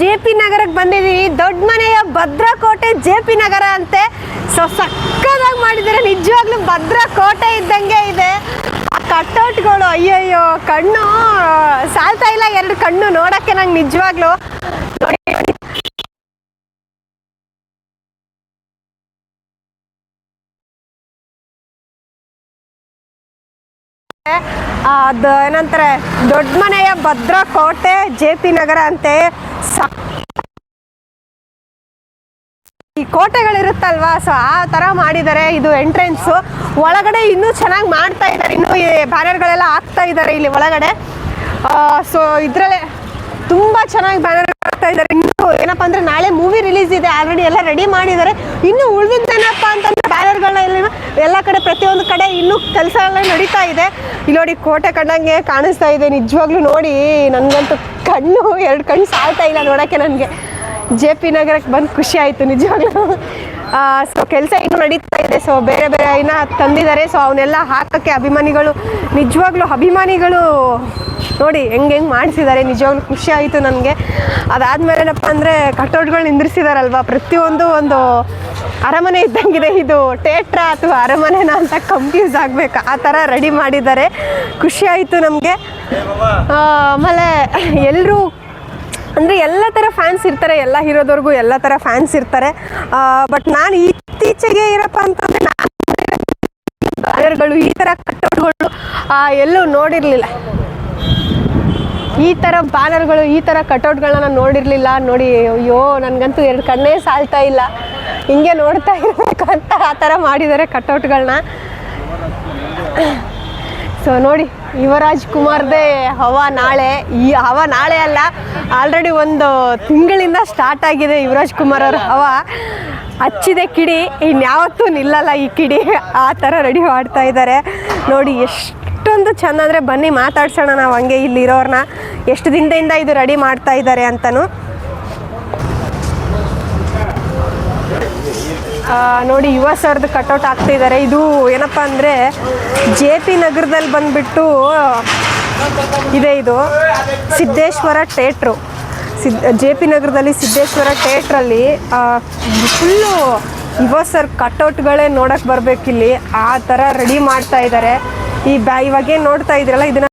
J P ನಗರಕ್ಕೆ ಬಂದಿದ್ದೀವಿ. ದೊಡ್ಡ ಮನೆಯ ಭದ್ರಕೋಟೆ ಜೆ ಪಿ ನಗರ ಅಂತೆ. ಸೊ ಸಕ್ಕದಾಗಿ ಮಾಡಿದ್ದಾರೆ. ನಿಜವಾಗ್ಲೂ ಭದ್ರಕೋಟೆ ಇದ್ದಂಗೆ ಇದೆ. ಆ ಕಟ್ಔಟ್ಗಳು ಅಯ್ಯಯ್ಯೋ, ಕಣ್ಣು ಸಾಲ್ತಾ ಇಲ್ಲ ಎರಡು ಕಣ್ಣು ನೋಡಕ್ಕೆ ನಂಗೆ ನಿಜವಾಗ್ಲೂ. ಅದು ಏನಂತಾರೆ, ದೊಡ್ಡ ಮನೆಯ ಭದ್ರಕೋಟೆ ಜೆ ಪಿ ನಗರ ಅಂತೆ. ಈ ಕೋಟೆಗಳಿರುತ್ತಲ್ವಾ? ಸೊ ಆ ತರ ಮಾಡಿದ್ದಾರೆ ಇದು ಎಂಟ್ರೆನ್ಸ್ ಒಳಗಡೆ ಇನ್ನೂ ಚೆನ್ನಾಗಿ ಮಾಡ್ತಾ ಇದ್ದಾರೆ. ಇನ್ನೂ ಬ್ಯಾನರ್ಗಳೆಲ್ಲ ಹಾಕ್ತಾ ಇದ್ದಾರೆ ಇಲ್ಲಿ ಒಳಗಡೆ. ಸೊ ಇದ್ರಲ್ಲೇ ತುಂಬಾ ಚೆನ್ನಾಗಿ ಬ್ಯಾನರ್ ಹಾಕ್ತಾ ಇದ್ದಾರೆ. ಏನಪ್ಪ ಅಂದ್ರೆ ನಾಳೆ ಮೂವಿ ರಿಲೀಸ್ ಇದೆ. ಆಲ್ರೆಡಿ ಎಲ್ಲ ರೆಡಿ ಮಾಡಿದ್ದಾರೆ. ಇನ್ನು ಉಳಿದಿದ್ದೇನಪ್ಪ ಅಂತಂದ್ರೆ ಬ್ಯಾನರ್ಗಳನ್ನ ಇಲ್ಲಿ ಎಲ್ಲ ಕಡೆ ಪ್ರತಿಯೊಂದು ಕಡೆ ಇನ್ನೂ ಕೆಲಸ ಎಲ್ಲ ನಡೀತಾ ಇದೆ. ಇಲ್ಲಿ ನೋಡಿ ಕೋಟೆ ಕಂಡಂಗೆ ಕಾಣಿಸ್ತಾ ಇದೆ. ನಿಜವಾಗ್ಲೂ ನೋಡಿ, ನನಗಂತೂ ಕಣ್ಣು, ಎರಡು ಕಣ್ಣು ಸಾಲ್ತಾ ಇಲ್ಲ ನೋಡೋಕ್ಕೆ ನನಗೆ. ಜೆ ಪಿ ನಗರಕ್ಕೆ ಬಂದು ಖುಷಿ ಆಯಿತು ನಿಜವಾಗ್ಲೂ. ಸೊ ಕೆಲಸ ಇನ್ನೂ ನಡೀತಾ ಇದೆ. ಸೊ ಬೇರೆ ಬೇರೆ ಇನ್ನ ತಂದಿದ್ದಾರೆ. ಸೊ ಅವನ್ನೆಲ್ಲ ಹಾಕೋಕ್ಕೆ ಅಭಿಮಾನಿಗಳು, ನಿಜವಾಗ್ಲೂ ಅಭಿಮಾನಿಗಳು ನೋಡಿ ಹೆಂಗೆ ಹೆಂಗೆ ಮಾಡಿಸಿದ್ದಾರೆ. ನಿಜವಾಗ್ಲೂ ಖುಷಿ ಆಯಿತು ನನಗೆ. ಅದಾದಮೇಲೆ ಏನಪ್ಪ ಅಂದರೆ ಕಟೌಟ್ಗಳು ನಿಂದ್ರಿಸಿದಾರಲ್ವ? ಪ್ರತಿಯೊಂದು ಒಂದು ಅರಮನೆ ಇದ್ದಂಗಿದೆ. ಇದು ಥಿಯೇಟ್ರಾ ಅಥವಾ ಅರಮನೆನ ಅಂತ ಕನ್ಫ್ಯೂಸ್ ಆಗಬೇಕು. ಆ ಥರ ರೆಡಿ ಮಾಡಿದ್ದಾರೆ. ಖುಷಿ ಆಯಿತು ನಮಗೆ. ಆಮೇಲೆ ಎಲ್ಲರೂ ಅಂದರೆ ಎಲ್ಲ ಥರ ಫ್ಯಾನ್ಸ್ ಇರ್ತಾರೆ, ಎಲ್ಲ ಹೀರೋದವ್ರಿಗೂ ಎಲ್ಲ ಥರ ಫ್ಯಾನ್ಸ್ ಇರ್ತಾರೆ. ಬಟ್ ನಾನು ಇತ್ತೀಚೆಗೆ ಏನಪ್ಪ ಅಂತಂದರೆ ಬ್ಯಾನರ್ಗಳು ಈ ಥರ ಆ, ಎಲ್ಲೂ ನೋಡಿರಲಿಲ್ಲ. ಈ ಥರ ಬ್ಯಾನರ್ಗಳು ಈ ಥರ ಕಟೌಟ್ಗಳನ್ನ ನಾನು ನೋಡಿರಲಿಲ್ಲ, ನೋಡಿ, ಅಯ್ಯೋ, ನನಗಂತೂ ಎರಡು ಕಣ್ಣೇ ಸಾಲ್ತಾ ಇಲ್ಲ. ಹಿಂಗೆ ನೋಡ್ತಾ ಇರಬೇಕು ಅಂತ ಆ ಥರ ಮಾಡಿದ್ದಾರೆ ಕಟೌಟ್ಗಳನ್ನ ಸೊ ನೋಡಿ, ಯುವರಾಜ್ ಕುಮಾರ್ದೇ ಹವಾ ನಾಳೆ. ಈ ಹವ ನಾಳೆ ಅಲ್ಲ ಆಲ್ರೆಡಿ ಒಂದು ತಿಂಗಳಿಂದ ಸ್ಟಾರ್ಟ್ ಆಗಿದೆ ಯುವರಾಜ್ ಕುಮಾರ್ ಅವರ ಹವಾ. ಹಚ್ಚಿದೆ ಕಿಡಿ, ಇನ್ಯಾವತ್ತೂ ನಿಲ್ಲಲ್ಲ ಈ ಕಿಡಿ. ಆ ಥರ ರೆಡಿ ಮಾಡ್ತಾ ಇದ್ದಾರೆ. ನೋಡಿ, ಎಷ್ಟೊಂದು ಚೆಂದ ಅಂದರೆ ಬನ್ನಿ, ಮಾತಾಡ್ಸೋಣ ನಾವು ಹಂಗೆ ಇಲ್ಲಿರೋರನ್ನ ಎಷ್ಟು ದಿನದಿಂದ ಇದು ರೆಡಿ ಮಾಡ್ತಾ ಇದ್ದಾರೆ ಅಂತಲೂ ನೋಡಿ ಯುವ ಸರ್ದು ಕಟೌಟ್ ಇದ್ದಾರೆ. ಇದು ಏನಪ್ಪ ಅಂದರೆ ಜೆ ಪಿ ನಗರದಲ್ಲಿ ಬಂದುಬಿಟ್ಟು, ಇದೆ ಇದು. ಸಿದ್ದೇಶ್ವರ ಥೇಟ್ರು ಸಿದ್, ಜೆ ಪಿ ನಗರದಲ್ಲಿ ಸಿದ್ದೇಶ್ವರ ಥೇಟ್ರಲ್ಲಿ ಫುಲ್ಲು ಯುವ ಸರ್ ಕಟೌಟ್ಗಳೇ ನೋಡಕ್ಕೆ ಬರಬೇಕಿಲ್ಲಿ. ಆ ಥರ ರೆಡಿ ಮಾಡ್ತಾ ಇದ್ದಾರೆ. ಈ ಬ್ಯಾ, ಇವಾಗೇನು ನೋಡ್ತಾ ಇದ್ರಲ್ಲ, ಇದನ್ನ